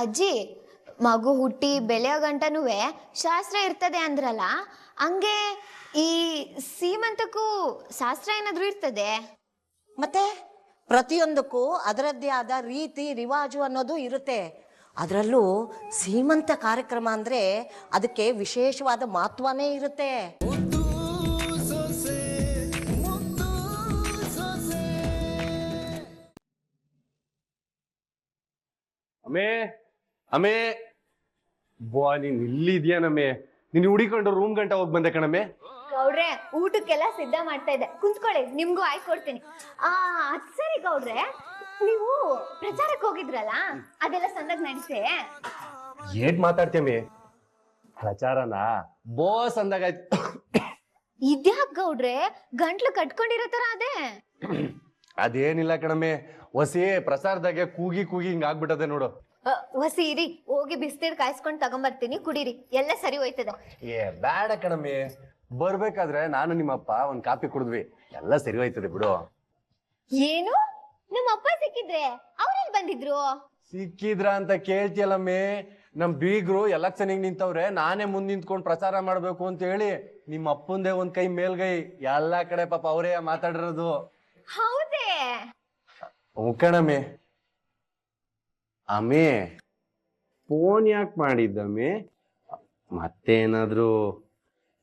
ಅಜ್ಜಿ ಮಗು ಹುಟ್ಟಿ ಬೆಳೆಯೋ ಗಂಟನೂ ಶಾಸ್ತ್ರ ಇರ್ತದೆ ಅಂದ್ರಲ್ಲ ಹಂಗೆ ಈ ಸೀಮಂತಕ್ಕೂ ಶಾಸ್ತ್ರ ಏನಾದ್ರೂ ಇರ್ತದೆ? ಮತ್ತೆ ಪ್ರತಿಯೊಂದಕ್ಕೂ ಅದರದ್ದೇ ಆದ ರೀತಿ ರಿವಾಜು ಅನ್ನೋದು ಇರುತ್ತೆ. ಅದರಲ್ಲೂ ಸೀಮಂತ ಕಾರ್ಯಕ್ರಮ ಅಂದ್ರೆ ಅದಕ್ಕೆ ವಿಶೇಷವಾದ ಮಹತ್ವನೇ ಇರುತ್ತೆ. ಅಮೇ ಅಮೇ ಬಾ ನೀನ್ ಇಲ್ಲಿದ್ಯಾ ನಮ್ಮೆ? ನೀನ್ ಹುಡಿಕೊಂಡು ರೂಮ್ ಗಂಟ ಹೋಗಿ ಬಂದೆ ಕಣಮ್ಮೆ. ಗೌಡ್ರೆ ಊಟಕ್ಕೆಲ್ಲ ಸಿದ್ಧ ಮಾಡ್ತಾ ಇದ್ದೆ. ಕುಂತ್ಕೊಳ್ಳಿ ನಿಮ್ಗೂ ಆಯ್ಕೊಡ್ತೀನಿ ಆ ಅದ್ ಸರಿ ಗೌಡ್ರೆ ನೀವು ಪ್ರಚಾರಕ್ಕೆ ಹೋಗಿದ್ರಲ್ಲ ಅದೆಲ್ಲ ಸಂದಾಗ ನಡೆಸೆ? ಏಟ್ ಮಾತಾಡ್ತೀಯಮ್ಮೆ ಪ್ರಚಾರನ? ಬೋಸ್ ಅಂದಾಗಾಯ್ತು ಇದ್ಯಾಕ್ ಗೌಡ್ರೆ? ಗಂಟ್ಲು ಕಟ್ಕೊಂಡಿರೋ ತರ ಅದೇ. ಅದೇನಿಲ್ಲ ಕಣಮ್ಮೆ. ಹೊಸಿ ಪ್ರಸಾರದಾಗೆ ಕೂಗಿ ಕೂಗಿ ಹಿಂಗ್ ಆಗ್ಬಿಟ್ಟದೆ ನೋಡು. ಹೊಸಿ ಇರಿ ಹೋಗಿ ಬಿಸಿನೀರು ಕಾಯಿಸ್ಕೊಂಡು ತಗೊಂಬರ್ತೀನಿ ಕುಡೀರಿ. ಎಲ್ಲ ಸರಿ ಹೋಯ್ತದೆ. ಏ ಬೇಡ ಕಣಮ್ಮಿ. ಬರ್ಬೇಕಾದ್ರೆ ನಾನು ನಿಮ್ಮಪ್ಪ ಒಂದ್ ಕಾಪಿ ಕುಡಿದ್ವಿ. ಎಲ್ಲ ಸರಿ ಹೋಯ್ತದೆ ಬಿಡು. ಏನು? ನಮ್ಮ ಅಪ್ಪ ಸಿಕ್ಕಿದ್ರೆ ಅವ್ರೆಲ್ ಬಂದಿದ್ರು? ಸಿಕ್ಕಿದ್ರ ಅಂತ ಕೇಳ್ತಿಯಲ್ಲಮ್ಮಿ. ನಮ್ ಬೀಗ್ರು ಎಲೆಕ್ಷನ್ ನಿಂತವ್ರೆ ನಾನೇ ಮುಂದ್ ನಿಂತ್ಕೊಂಡ್ ಪ್ರಚಾರ ಮಾಡ್ಬೇಕು ಅಂತ ಹೇಳಿ ನಿಮ್ಮ ಅಪ್ಪಂದೇ ಒಂದ್ ಕೈ ಮೇಲ್ಗೈ ಎಲ್ಲಾ ಕಡೆ ಪಾಪ ಅವರೇ ಮಾತಾಡಿರೋದು. ಹೌದೇ? ಕಣಮ್ಮೆ. ಅಮ್ಮೆ ಫೋನ್ ಯಾಕೆ ಮಾಡಿದ್ದಮ್ಮೆ ಮತ್ತೇನಾದ್ರೂ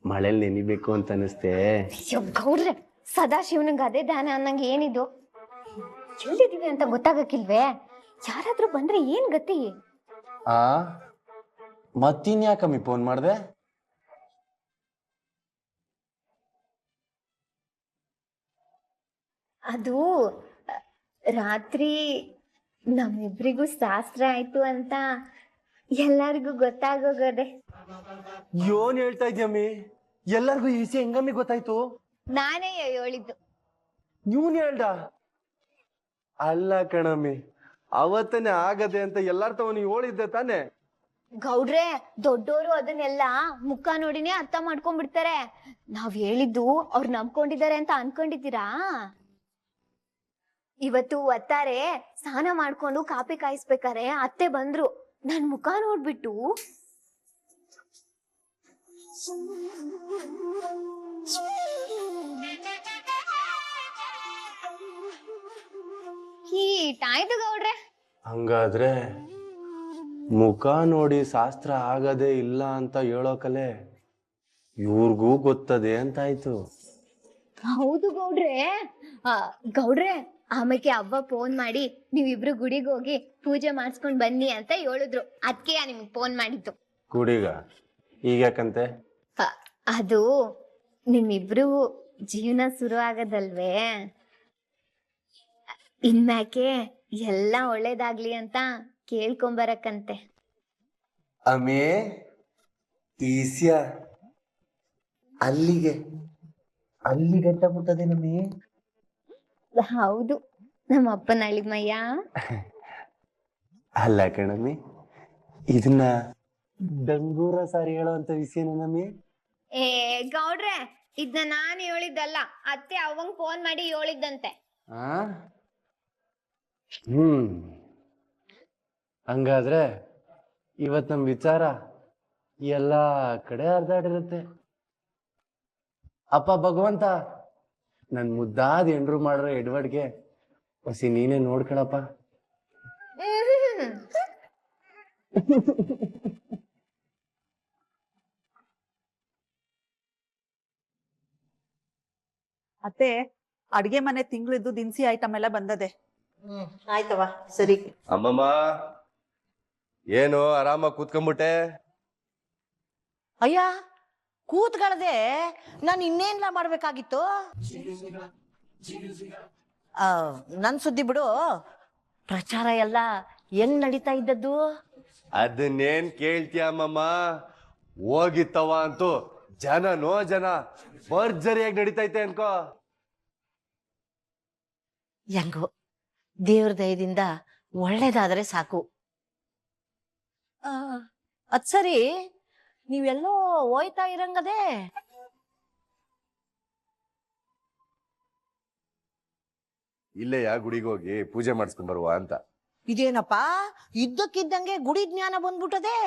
ಮಳೆಲ್ ನೆನಿಬೇಕು ಅಂತ ಅನಿಸ್ತೆ. ಅಯ್ಯೋ ಗೌಡ್ರೆ ಸದಾಶಿವನಿಗೆ ಅದೇ ದಾನ ಅನ್ನಂಗೆ ಏನಿದು? ಎಲ್ಲಿದ್ದೀವಿ ಅಂತ ಗೊತ್ತಾಗಕ್ಕಿಲ್ವೇ? ಯಾರಾದ್ರೂ ಬಂದ್ರೆ ಏನ್ ಗತಿ? ಆ ಮತ್ತಿನ್ಯಾಕಮ್ಮಿ ಫೋನ್ ಮಾಡ್ದೆ? ಅದು ರಾತ್ರಿ ನಮ್ಮಿಬ್ರಿಗೂ ಶಾಸ್ತ್ರ ಆಯ್ತು ಅಂತ ಎಲ್ಲರಿಗೂ ಗೊತ್ತಾಗೋಗದೆ. ಯೋನ್ ಹೇಳ್ತಾ ಇದ್ಯಮ್ಮಿ ಎಲ್ಲರಿಗೂ ಈ ವಿಷಯ ಹೆಂಗಮ್ಮಿ ಗೊತ್ತಾಯ್ತು? ನಾನೇ ಹೇಳಿದ್ದು. ನೀವನ್ ಹೇಳ್ದ? ಅಲ್ಲ ಕಣಮ್ಮಿ ಅವತ್ತನೇ ಆಗದೆ ಅಂತ ಎಲ್ಲಾರ್ ತವನು ಹೇಳಿದ್ದೆ ತಾನೆ? ಗೌಡ್ರೆ ದೊಡ್ಡೋರು ಅದನ್ನೆಲ್ಲ ಮುಖ ನೋಡಿನೇ ಅರ್ಥ ಮಾಡ್ಕೊಂಡ್ಬಿಡ್ತಾರೆ. ನಾವ್ ಹೇಳಿದ್ದು ಅವ್ರು ನಂಬ್ಕೊಂಡಿದ್ದಾರೆ ಅಂತ ಅನ್ಕೊಂಡಿದ್ದೀರಾ? ಇವತ್ತು ಒತ್ತಾರೆ ಸ್ನಾನ ಮಾಡ್ಕೊಂಡು ಕಾಪಿ ಕಾಯಿಸ್ಬೇಕಾರೆ ಅತ್ತೆ ಬಂದ್ರು. ನನ್ ಮುಖ ನೋಡ್ಬಿಟ್ಟು. ಆಯ್ತು ಗೌಡ್ರೆ. ಹಂಗಾದ್ರೆ ಮುಖ ನೋಡಿ ಶಾಸ್ತ್ರ ಆಗದೆ ಇಲ್ಲ ಅಂತ ಹೇಳೋ ಕಲೆ ಇವ್ರಿಗೂ ಗೊತ್ತದೆ ಅಂತಾಯ್ತು. ಹೌದು ಗೌಡ್ರೆ. ಆ, ಗೌಡ್ರೆ ಆಮೇಲೆ ಅವ್ವ ಫೋನ್ ಮಾಡಿ ನೀವಿಬ್ರು ಗುಡಿಗೆ ಹೋಗಿ ಪೂಜೆ ಮಾಡಿಸ್ಕೊಂಡ್ ಬನ್ನಿ ಅಂತ ಹೇಳಿದ್ರು. ಅದಕ್ಕೆ ನಿಮ್ಗೆ ಫೋನ್ ಮಾಡಿದ್ದು. ಗುಡಿಗ? ಈಗ ಯಾಕಂತೆ? ಅದು ನಿಮ್ಮಿಬ್ರು ಜೀವನ ಶುರು ಆಗದಲ್ವೇ? ಇನ್ಮ್ಯಾಕೆ ಎಲ್ಲ ಒಳ್ಳೇದಾಗ್ಲಿ ಅಂತ ಕೇಳ್ಕೊಂಬರಕ್ಕಂತೆ ಅಮೇ ಈಸ್ಯ ಅಲ್ಲಿಗೆ. ಅಲ್ಲಿ ಗಂಟ ಮುಟ್ಟದೆ ನಮ್ಮಿ ಹೌದು. ನಮ್ಮ ಅಪ್ಪನ ಅಳಿಮಯ್ಯ ಅಲ್ಲ ಕಣಮ್ಮಿ ಇದನ್ನ ಡಂಗೂರ ಸಾರಿ ಹೇಳುವಂತ ವಿಷಯ ನಮ್ಮಿ? ಏ ಗೌಡ್ರೆ ಇದನ್ನ ನಾನ್ ಹೇಳಿದ್ದಲ್ಲ ಅತ್ತೆ ಅವಂಗ್ ಫೋನ್ ಮಾಡಿ ಹೇಳಿದ್ದಂತೆ. ಆ? ಹ್ಮ್. ಹಂಗಾದ್ರೆ ಇವತ್ ನಮ್ ವಿಚಾರ ಎಲ್ಲಾ ಕಡೆ ಹರಿದಾಡಿರುತ್ತೆ ಅಪ್ಪ ಭಗವಂತ ನನ್ ಮುದ್ದಾದ ಎಂಡ್ರು ಮಾಡ್ರ ಎಡ್ವರ್ಡ್ಗೆ ಹೊಸಿ ನೀನೇ ನೋಡ್ಕಣಪ್ಪ. ಅತ್ತೆ ಅಡ್ಗೆ ಮನೆ ತಿಂಗಳಿದ್ದು ದಿನಸಿ ಐಟಮ್ ಎಲ್ಲ ಬಂದದೆ. ಹ್ಮ್ ಆಯ್ತವ ಸರಿ. ಅಮ್ಮಮ್ಮ ಏನು ಆರಾಮಾಗಿ ಕೂತ್ಕೊಂಡ್ಬಿಟ್ಟೆ ಅಯ್ಯ ಕೂತ್ಗಳದೆ ನಾನು ಇನ್ನೇನ್ಲ ಮಾಡ್ಬೇಕಾಗಿತ್ತು? ಆ, ನನ್ ಸುದ್ದಿ ಬಿಡು. ಪ್ರಚಾರ ಎಲ್ಲ ಹೆಂಗ್ ನಡೀತಾ ಇದ್ದದ್ದು? ಅದನ್ನೇನ್ ಕೇಳ್ತೀಯ ಅಮ್ಮಮ್ಮ? ಹೋಗಿತ್ತವ ಅಂತೂ ಜನ ನೋ ಜನ ಭರ್ಜರಿಯಾಗಿ ನಡೀತೈತೆ ಅನ್ಕೋ. ಹೆಂಗೋ ದೇವ್ರ ದಯದಿಂದ ಒಳ್ಳೇದಾದ್ರೆ ಸಾಕು. ಆ, ಅದ್ ಸರಿ. ನೀವೆಲ್ಲೋ ಹೋಯ್ತಾ ಇರಂಗದೆ. ಯಾ ಗುಡಿಗೆ ಹೋಗಿ ಪೂಜೆ ಮಾಡಿಸ್ಕೊಂಡ್ ಬರುವ ಅಂತ? ಇದೇನಪ್ಪ? ಇದ್ದಕ್ಕಿದ್ದಂಗೆ ಗುಡಿ ಜ್ಞಾನ ಬಂದ್ಬಿಟ್ಟದೆ.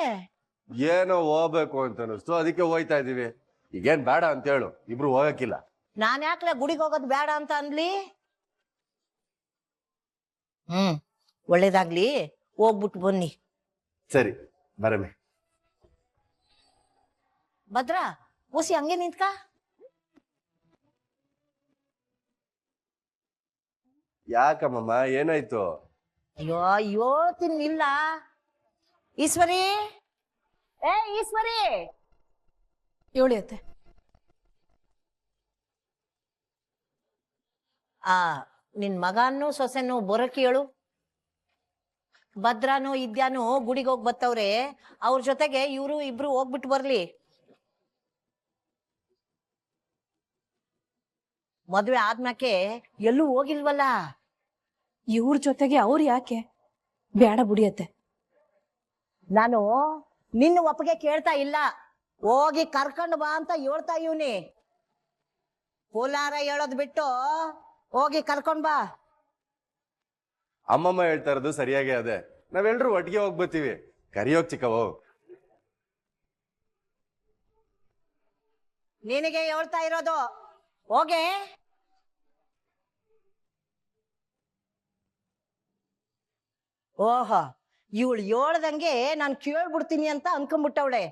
ಏನೋ ಹೋಗ್ಬೇಕು ಅಂತ ಅನಿಸ್ತು ಅದಕ್ಕೆ ಹೋಯ್ತಾ ಇದೀವಿ. ಈಗೇನ್ ಬೇಡ ಅಂತ ಹೇಳು. ಇಬ್ರು ಹೋಗಕ್ಕಿಲ್ಲ. ನಾನ್ ಯಾಕ್ಲೆ ಗುಡಿಗೆ ಹೋಗೋದು ಬೇಡ ಅಂತ ಅನ್ಲಿ? ಹ್ಮ್ ಒಳ್ಳೇದಾಗ್ಲಿ. ಹೋಗ್ಬಿಟ್ಟು ಬನ್ನಿ. ಸರಿ ಬರಮೆ. ಭದ್ರಾ ಓಸಿ ಹಂಗೆ ನಿಂತ್ಕ. ಯಾಕಮ್ಮಮ್ಮ ಏನಾಯ್ತು? ಅಯ್ಯೋ ಅಯ್ಯೋ ತಿನ್ನಿಲ್ಲ ಈಶ್ವರಿ? ಏ ಈಶ್ವರಿ? ಹೇಳಿ ಅತ್ತೆ ಆ ನಿನ್ ಮಗಾನು ಸೊಸೆನು ಬೊರಕಿ ಹೇಳು. ಭದ್ರಾನು ಇದ್ಯಾನು ಗುಡಿಗೆ ಹೋಗಿ ಬತ್ತವ್ರೆ ಅವ್ರ ಜೊತೆಗೆ ಇವ್ರು ಇಬ್ರು ಹೋಗ್ಬಿಟ್ಟು ಬರ್ಲಿ. ಮದ್ವೆ ಆದ್ಮ್ಯಾಕೆ ಎಲ್ಲೂ ಹೋಗಿಲ್ವಲ್ಲ? ಇವ್ರ ಜೊತೆಗೆ ಅವ್ರ ಯಾಕೆ? ಬೇಡ ಬುಡಿಯತ್ತೆ. ನಾನು ನಿನ್ನ ಒಪ್ಪಿಗೆ ಕೇಳ್ತಾ ಇಲ್ಲ. ಹೋಗಿ ಕರ್ಕೊಂಡು ಬಾ ಅಂತ ಹೇಳ್ತಾ ಇವ್ನಿ. ಕೋಲಾರ ಹೇಳೋದ್ ಬಿಟ್ಟು ಹೋಗಿ ಕರ್ಕೊಂಡ್ ಬಾ. ಅಮ್ಮಮ್ಮ ಹೇಳ್ತಾ ಇರೋದು ಸರಿಯಾಗಿ ಅದೇ. ನಾವೆಲ್ರೂ ಒಟ್ಟಿಗೆ ಹೋಗ್ಬತ್ತೀವಿ. ಕರಿಯೋಗ್ ಚಿಕ್ಕವು ನಿನಗೆ ಹೇಳ್ತಾ ಇರೋದು ಹೋಗೆ. ಓಹ, ಇವಳು ಹೇಳ್ದಂಗೆ ನಾನು ಕೇಳ್ಬಿಡ್ತೀನಿ ಅಂತ ಅನ್ಕೊಂಡ್ಬಿಟ್ಟವಳೆ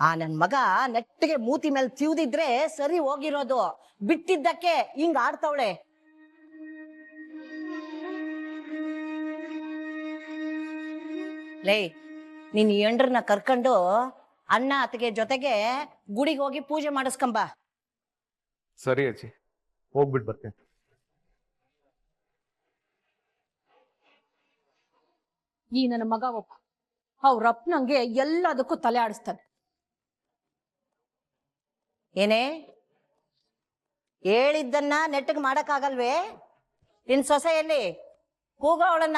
ಆ ನನ್ ಮಗ ನೆಟ್ಟಿಗೆ ಮೂತಿ ಮೇಲೆ ತಿವ್ದಿದ್ರೆ ಸರಿ ಹೋಗಿರೋದು. ಬಿಟ್ಟಿದ್ದಕ್ಕೆ ಹಿಂಗ್ ಆಡ್ತವಳೆ. ಲೇ, ನಿನ್ ಎಂಡ್ರನ್ನ ಕರ್ಕೊಂಡು ಅಣ್ಣ ಅತ್ತಿಗೆ ಜೊತೆಗೆ ಗುಡಿಗೆ ಹೋಗಿ ಪೂಜೆ ಮಾಡಿಸ್ಕೊಂಬ ಸರಿ ಅಜ್ಜಿ. ಹೋಗ್ಬಿಟ್ಟು ಬರ್ತೇನೆ ಈ ನನ್ನ ಮಗ ಒಬ್ಬ. ಅವ್ರಪ್ಪನಂಗೆ ಎಲ್ಲದಕ್ಕೂ ತಲೆ ಆಡಿಸ್ತಾನೆ. ಏನೇ? ಹೇಳಿದ್ದನ್ನ ನೆಟ್ಟಗೆ ಮಾಡಕ್ಕಾಗಲ್ವೇ? ನಿನ್ ಸೊಸೆಯಲ್ಲಿ ಕೂಗ ಅವಳನ್ನ.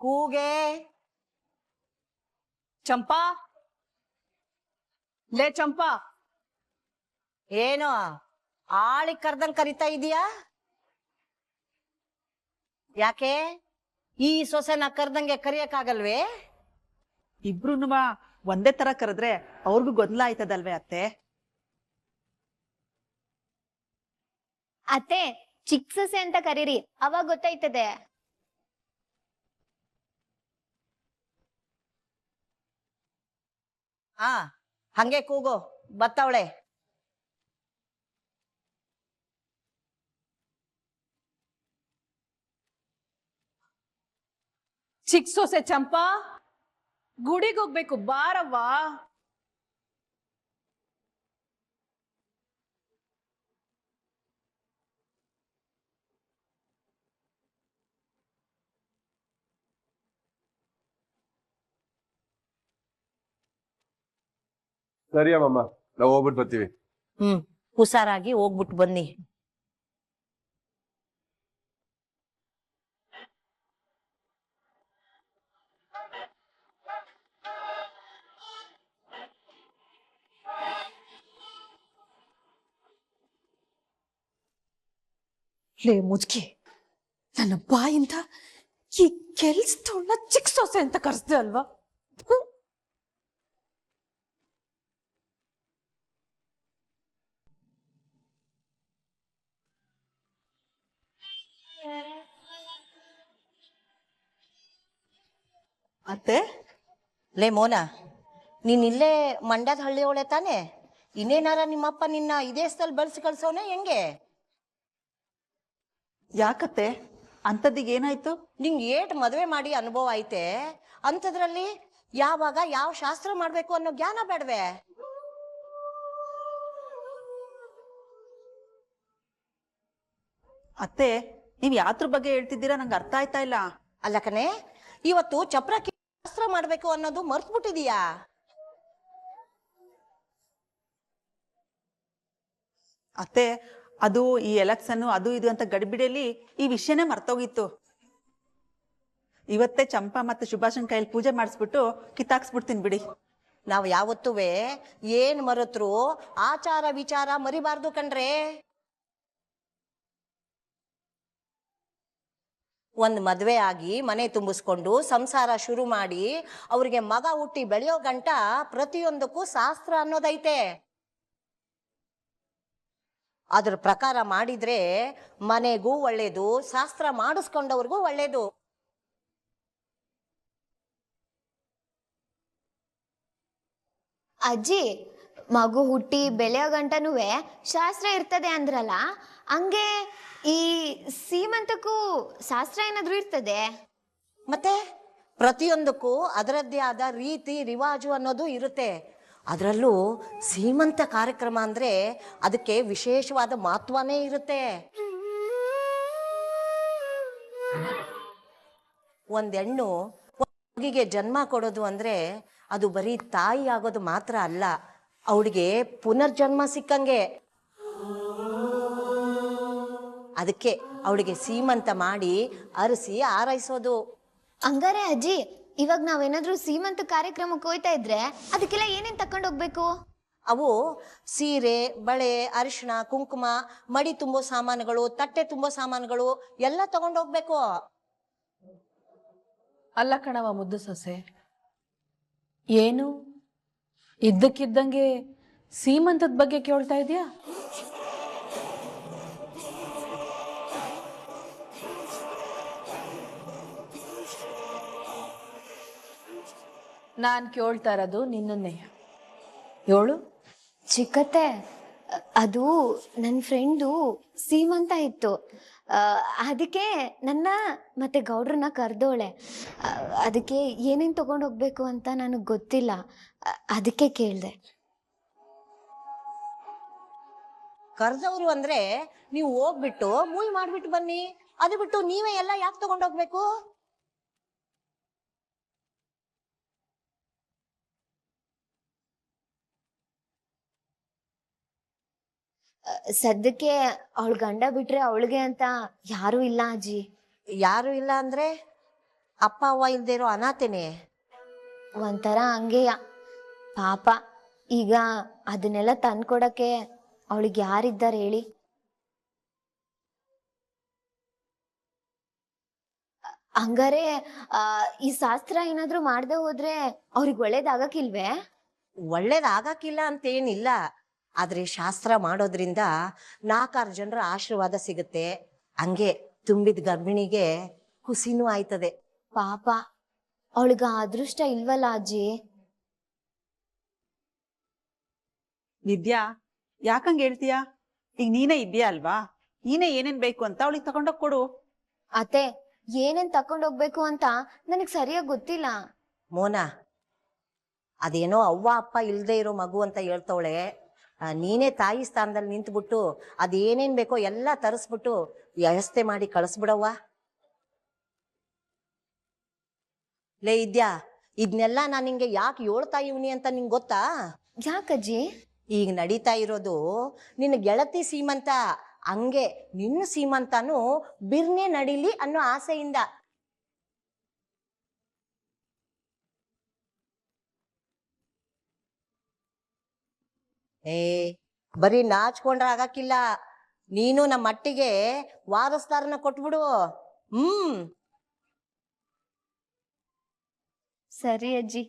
ಕೂಗೆ ಚಂಪಾ ಲೇ ಚಂಪಾ ಏನು ಆಳಿ ಕರ್ದಂಗ್ ಕರಿತಾ ಇದೀಯಾ ಯಾಕೆ ಈ ಸೊಸೆನ ಕರ್ದಂಗೆ ಕರಿಯಕ್ಕಾಗಲ್ವೇ ಇಬ್ರು ಒಂದೇ ತರ ಕರೆದ್ರೆ ಅವ್ರಿಗೂ ಗೊಂದಲ ಆಯ್ತದಲ್ವೇ ಅತ್ತೆ? ಅತ್ತೆ ಚಿಕ್ಕ ಸೊಸೆ ಅಂತ ಕರೀರಿ. ಅವಾಗ ಗೊತ್ತಾಯ್ತದೆ. ಹಾ ಹಂಗೆ ಕೂಗು ಬತ್ತವಳೆ. ಚಿಕ್ಕ ಸೊಸೆ ಚಂಪಾ ಗುಡಿಗೆ ಹೋಗ್ಬೇಕು ಬಾರವ್ವ? ಸರಿ ಅಮ್ಮಮ್ಮ ನಾವು ಹೋಗ್ಬಿಟ್ಟು ಬರ್ತೀವಿ. ಹ್ಮ್ ಹುಷಾರಾಗಿ ಹೋಗ್ಬಿಟ್ಟು ಬನ್ನಿ. ಲೇ ಮುಜ್ಕಿ ನನ್ನ ಬಾಯಿಂದ ಈ ಕೆಲ್ಸದವಳನ್ನ ಚಿಕ್ಕ ಸೊಸೆ ಅಂತ ಕರೆಸ್ದೆ ಅಲ್ವಾ? ಹ್ಮ್. ಅತ್ತೆ ಲೇ ಮೋನ ನೀನ್ ಇಲ್ಲೇ ಮಂಡ್ಯದ ಹಳ್ಳಿ ಒಳೆ ತಾನೆ? ಇನ್ನೇನಾರ ನಿಮ್ಮಪ್ಪ ನಿನ್ನ ಇದೇ ಸ್ಥಳ ಬೆಳೆಸಿ ಕಳ್ಸೋನೆ ಹೆಂಗೆ? ಯಾಕತ್ತೆ? ಅಂಥದ್ದಿಗೆ ಏನಾಯ್ತು? ನಿಂಗೆ ಏಟ್ ಮದುವೆ ಮಾಡಿ ಅನುಭವ ಐತೆ. ಅಂಥದ್ರಲ್ಲಿ ಯಾವಾಗ ಯಾವ ಶಾಸ್ತ್ರ ಮಾಡಬೇಕು ಅನ್ನೋ ಜ್ಞಾನ ಬೇಡವೆ. ಅತ್ತೆ ನೀವ್ ಯಾತ್ರ ಬಗ್ಗೆ ಹೇಳ್ತಿದ್ದೀರಾ ನಂಗೆ ಅರ್ಥ ಆಯ್ತಾ ಇಲ್ಲ. ಅಲ್ಲ ಕಣೆ ಇವತ್ತು ಚಪ್ರ ಮಾಡ್ಬೇಕು ಅನ್ನೋದು ಮರ್ತು ಬಿಟ್ಟಿದೀಯಾ ಅತ್ತೆ ಅದು ಈ ಎಲೆಕ್ಷನ್ ಅದು ಇದು ಅಂತ ಗಡಿಬಿಡಿಯಲ್ಲಿ ಈ ವಿಷಯನೇ ಮರ್ತೋಗಿತ್ತು. ಇವತ್ತೇ ಚಂಪಾ ಮತ್ತೆ ಸುಭಾಷನ್ ಕೈಯಲ್ಲಿ ಪೂಜೆ ಮಾಡಿಸ್ಬಿಟ್ಟು ಕಿತ್ತಾಕ್ಸ್ಬಿಡ್ತೀನಿ ಬಿಡಿ. ನಾವು ಯಾವತ್ತೂ ಏನ್ ಮರೆತ್ರು? ಆಚಾರ ವಿಚಾರ ಮರಿಬಾರ್ದು ಕಣ್ರೆ. ಒಂದ್ ಮದುವೆ ಆಗಿ ಮನೆ ತುಂಬಿಸ್ಕೊಂಡು ಸಂಸಾರ ಶುರು ಮಾಡಿ ಅವ್ರಿಗೆ ಮಗ ಹುಟ್ಟಿ ಬೆಳೆಯೋ ಗಂಟ ಪ್ರತಿಯೊಂದಕ್ಕೂ ಶಾಸ್ತ್ರ ಅನ್ನೋದೈತೆ. ಅದ್ರ ಪ್ರಕಾರ ಮಾಡಿದ್ರೆ ಮನೆಗೂ ಒಳ್ಳೇದು, ಶಾಸ್ತ್ರ ಮಾಡಿಸ್ಕೊಂಡವ್ರಿಗೂ ಒಳ್ಳೇದು. ಅಜ್ಜಿ ಮಗು ಹುಟ್ಟಿ ಬೆಳೆಯೋ ಗಂಟನೂ ಶಾಸ್ತ್ರ ಇರ್ತದೆ ಅಂದ್ರಲ್ಲ, ಹಂಗೆ ಈ ಸೀಮಂತಕ್ಕೂ ಶಾಸ್ತ್ರ ಏನಾದರೂ ಇರ್ತದೆ? ಮತ್ತೆ ಪ್ರತಿಯೊಂದಕ್ಕೂ ಅದರದ್ದೇ ಆದ ರೀತಿ ರಿವಾಜು ಅನ್ನೋದು ಇರುತ್ತೆ. ಅದರಲ್ಲೂ ಸೀಮಂತ ಕಾರ್ಯಕ್ರಮ ಅಂದ್ರೆ ಅದಕ್ಕೆ ವಿಶೇಷವಾದ ಮಹತ್ವನೇ ಇರುತ್ತೆ. ಒಂದ್ ಹೆಣ್ಣು ಮಗಿಗೆ ಜನ್ಮ ಕೊಡೋದು ಅಂದ್ರೆ ಅದು ಬರೀ ತಾಯಿ ಆಗೋದು ಮಾತ್ರ ಅಲ್ಲ ಅವಳಿಗೆ ಪುನರ್ಜನ್ಮ ಸಿಕ್ಕಂಗೆ. ಅದಕ್ಕೆ ಅವಳಿಗೆ ಸೀಮಂತ ಮಾಡಿ ಅರಸಿ ಆರೈಸೋದು. ಹಂಗಾರೆ ಅಜ್ಜಿ ಇವಾಗ ನಾವೇನಾದ್ರೂ ಸೀಮಂತ ಕಾರ್ಯಕ್ರಮಕ್ಕೆ ಹೋಯ್ತಾ ಇದ್ರೆ ಅದಕ್ಕೆಲ್ಲ ಏನೇನ್ ತಕೊಂಡ್ ಹೋಗ್ಬೇಕು? ಅವು ಸೀರೆ ಬಳೆ ಅರಿಶಿಣ ಕುಂಕುಮ ಮಡಿ ತುಂಬೋ ಸಾಮಾನುಗಳು ತಟ್ಟೆ ತುಂಬೋ ಸಾಮಾನುಗಳು ಎಲ್ಲ ತಗೊಂಡೋಗ್ಬೇಕು ಅಲ್ಲ ಕಣವ ಮುದ್ದು ಸೊಸೆ. ಏನು? ಇದ್ದಕ್ಕಿದ್ದಂಗೆ ಸೀಮಂತದ ಬಗ್ಗೆ ಕೇಳ್ತಾ ಇದೆಯಾ ನಾನು ಕೇಳ್ತಾ ಇರೋದು ನಿನ್ನನ್ನೇ. ಏಳು? ಚಿಕ್ಕತ್ತೆ ಅದು ನನ್ನ ಫ್ರೆಂಡು ಸೀಮಂತ ಇತ್ತು. ಅದಕ್ಕೆ ನನ್ನ ಮತ್ತೆ ಗೌಡ್ರನ್ನ ಕರೆದೋಳೆ. ಅದಕ್ಕೆ ಏನೇನು ತಗೊಂಡು ಹೋಗ್ಬೇಕು ಅಂತ ನನಗೆ ಗೊತ್ತಿಲ್ಲ. ಅದಕ್ಕೆ ಕೇಳಿದೆ. ಕರೆದವರು ಅಂದ್ರೆ ನೀವು ಹೋಗ್ಬಿಟ್ಟು ಮೂವಿ ಮಾಡ್ಬಿಟ್ಟು ಬನ್ನಿ. ಅದು ಬಿಟ್ಟು ನೀವೇ ಎಲ್ಲ ಯಾಕೆ ತಗೊಂಡೋಗ್ಬೇಕು ಸದ್ಯಕ್ಕೆ ಅವಳ ಗಂಡ ಬಿಟ್ರೆ ಅವಳಿಗೆ ಅಂತ ಯಾರು ಇಲ್ಲ ಅಜ್ಜಿ. ಯಾರು ಇಲ್ಲ ಅಂದ್ರೆ ಅಪ್ಪ ಅವ್ವ ಇಲ್ದೇ ಇರೋ ಅನಾಥೆನೆ? ಒಂಥರ ಹಂಗೆಯ. ಪಾಪ ಈಗ ಅದನ್ನೆಲ್ಲ ತಂದ್ಕೊಡಕ್ಕೆ ಅವಳಿಗೆ ಯಾರಿದ್ದಾರೆ ಹೇಳಿ? ಹಂಗಾರೆ ಆ, ಈ ಶಾಸ್ತ್ರ ಏನಾದ್ರೂ ಮಾಡದೆ ಹೋದ್ರೆ ಅವ್ರಿಗೆ ಒಳ್ಳೇದಾಗಕ್ಕಿಲ್ವೇ ಒಳ್ಳೇದಾಗಕ್ಕಿಲ್ಲ ಅಂತೇನಿಲ್ಲ. ಆದ್ರೆ ಶಾಸ್ತ್ರ ಮಾಡೋದ್ರಿಂದ ನಾಲ್ಕಾರು ಜನರ ಆಶೀರ್ವಾದ ಸಿಗುತ್ತೆ. ಹಂಗೆ ತುಂಬಿದ ಗರ್ಭಿಣಿಗೆ ಖುಷಿನೂ ಆಯ್ತದೆ. ಪಾಪ ಅವಳಿಗ ಅದೃಷ್ಟ ಇಲ್ವಲ್ಲ ಅಜ್ಜಿ? ವಿದ್ಯಾ ಯಾಕಂಗ್ ಹೇಳ್ತೀಯಾ? ಈಗ ನೀನೇ ಇದ್ಯಾ ಅಲ್ವಾ? ನೀನೇ ಏನೇನ್ ಬೇಕು ಅಂತ ಅವಳಿಗೆ ತಗೊಂಡೋಗ್ ಕೊಡು. ಅತ್ತೆ ಏನೇನ್ ತಕೊಂಡೋಗ್ಬೇಕು ಅಂತ ನನಗ್ ಸರಿಯಾಗಿ ಗೊತ್ತಿಲ್ಲ. ಮೋನಾ ಅದೇನೋ ಅವ್ವ ಅಪ್ಪ ಇಲ್ದೇ ಇರೋ ಮಗು ಅಂತ ಹೇಳ್ತವಳೆ. ನೀನೇ ತಾಯಿ ಸ್ಥಾನದಲ್ಲಿ ನಿಂತ್ಬಿಟ್ಟು ಅದೇನೇನ್ ಬೇಕೋ ಎಲ್ಲ ತರಿಸ್ಬಿಟ್ಟು ವ್ಯವಸ್ಥೆ ಮಾಡಿ ಕಳಿಸ್ಬಿಡವ್ವ. ಲೇ ಇದ್ಯಾ ಇದನ್ನೆಲ್ಲ ನಾನು ನಿಂಗೆ ಯಾಕೆ ಹೇಳ್ತಾ ಇವ್ನಿ ಅಂತ ನಿಂಗೆ ಗೊತ್ತಾ? ಯಾಕಜ್ಜಿ? ಈಗ ನಡೀತಾ ಇರೋದು ನಿನ್ನ ಗೆಳತಿ ಸೀಮಂತ ಹಂಗೆ ನಿನ್ನ ಸೀಮಂತನೂ ಬಿರ್ನೆ ನಡೀಲಿ ಅನ್ನೋ ಆಸೆಯಿಂದ ಏ ಬರೀ ನಾಚ್ಕೊಂಡ್ರೆ ಆಗಕ್ಕಿಲ್ಲ. ನೀನು ನಮ್ಮ ಮಟ್ಟಿಗೆ ವಾರಸ್ದಾರನ ಕೊಟ್ಬಿಡು. ಹ್ಮ್. ಸರಿ ಅಜ್ಜಿ.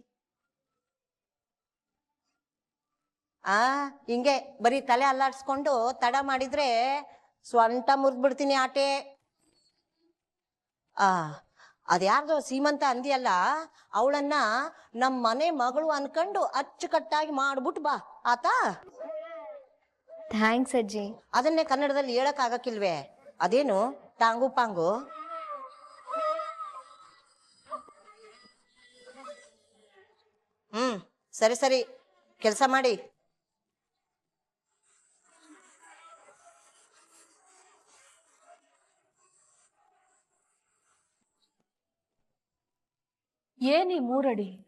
ಆ ಹಿಂಗೆ ಬರೀ ತಲೆ ಅಲ್ಲಾಡ್ಸ್ಕೊಂಡು ತಡ ಮಾಡಿದ್ರೆ ಸ್ವಂಟ ಮುರಿದ್ಬಿಡ್ತೀನಿ ಆಟೆ. ಆ ಅದ್ಯಾರ್ದೋ ಸೀಮಂತ ಅಂದಿಯಲ್ಲ ಅವಳನ್ನ ನಮ್ಮ ಮನೆ ಮಗಳು ಅನ್ಕೊಂಡು ಅಚ್ಚುಕಟ್ಟಾಗಿ ಮಾಡ್ಬಿಟ್ ಬಾ. ಆತಾ? ಥ್ಯಾಂಕ್ಸ್ ಅಜ್ಜಿ. ಅದನ್ನೇ ಕನ್ನಡದಲ್ಲಿ ಹೇಳಕ್ ಆಗಕ್ಕಿಲ್ವೇ ಅದೇನು? ಟಾಂಗು ಪಾಂಗು? ಹ್ಮ್ ಸರಿ ಸರಿ. ಕೆಲಸ ಮಾಡಿ. ಏನಿ ಮೂರಡಿ?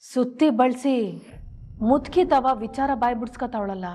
ಸುತ್ತಿ ಬಳಸಿ. ಮುತ್ಕಿ ತವ ವಿಚಾರ ಬಾಯ್ ಬಿಡ್ಸ್ಕೊತಾವಳಲ್ಲ